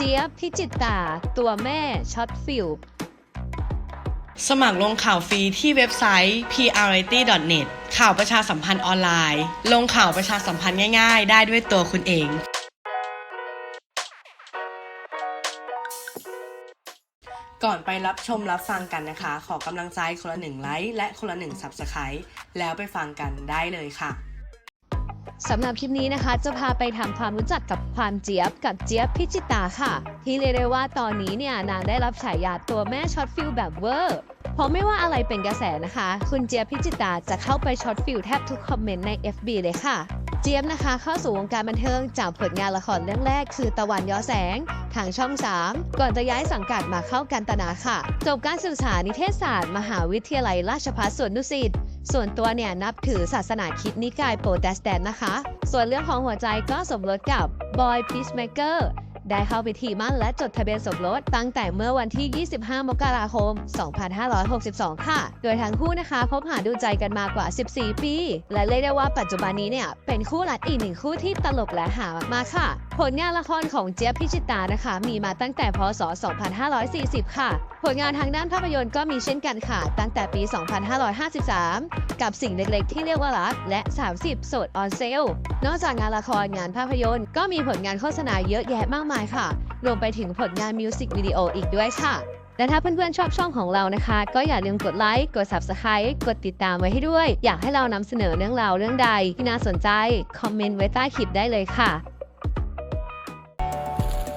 เจี๊ยบพิจิตตา ตัวแม่ช็อตฟิลสมัครลงข่าวฟรีที่เว็บไซต์ prrity.net ข่าวประชาสัมพันธ์ออนไลน์ ลงข่าวประชาสัมพันธ์ง่ายๆ ได้ด้วยตัวคุณเองก่อนไปรับชมรับฟังกันนะคะ ขอกำลังใจคนละหนึ่งไลค์และคนละหนึ่ง Subscribe แล้วไปฟังกันได้เลยค่ะ สำหรับคลิปนี้นะคะ จะพาไปทำความรู้จักกับความเจี๊ยบกับเจี๊ยบพิจิตาค่ะ ที่เรียกได้ว่าตอนนี้เนี่ยนางได้รับฉายาตัวแม่ช็อตฟิลแบบเวอร์เพราะไม่ว่าอะไรเป็นกระแสนะคะ คุณเจี๊ยบพิจิตาจะเข้าไปช็อตฟิลแทบทุกคอมเมนต์ใน FB เลยค่ะเจี๊ยบนะคะเข้าสู่วงการบันเทิงจากผลงานละครเรื่องแรกคือตะวันย้อแสง ทางช่อง 3 ก่อนจะย้ายสังกัดมาเข้ากันตนาค่ะ จบการศึกษานิเทศศาสตร์ มหาวิทยาลัยราชภัฏสวนดุสิต ส่วนตัวเนี่ยนับถือศาสนาคิดนิกายโปรเตสแตนต์นะคะ ส่วนเรื่องของหัวใจก็สมรสกับบอยพีชเมเกอร์ได้เข้าพิธีมั่นและจดทะเบียนสมรสตั้งแต่เมื่อวันที่ 25 มกราคม 2562 ค่ะ โดยทั้งคู่นะคะพบหาดูใจกันมากว่า 14 ปี และเรียกได้ว่าปัจจุบันนี้เนี่ยเป็นคู่รักอีกหนึ่งคู่ที่ตลกและหามากๆค่ะ ผลงานละครของเจี๊ยบพิจิตานะคะ มีมาตั้งแต่พศ 2540 ค่ะ ผลงานทางด้านภาพยนตร์ก็มีเช่นกันค่ะ ตั้งแต่ปี 2553 กับสิ่งเล็กๆ ที่เรียกว่ารัก และ 30 โสดออนเซล นอกจากงานละครงานภาพยนตร์ ก็มีผลงานโฆษณาเยอะแยะมากมายค่ะ รวมไปถึงผลงานมิวสิกวิดีโออีกด้วยค่ะ และถ้าเพื่อนๆชอบช่องของเรานะคะ ก็อย่าลืมกดไลค์ กด Subscribe กดติดตามไว้ให้ด้วย อยากให้เรานำเสนอเรื่องราวเรื่องใดที่น่าสนใจ คอมเมนต์ไว้ใต้คลิปได้เลยค่ะ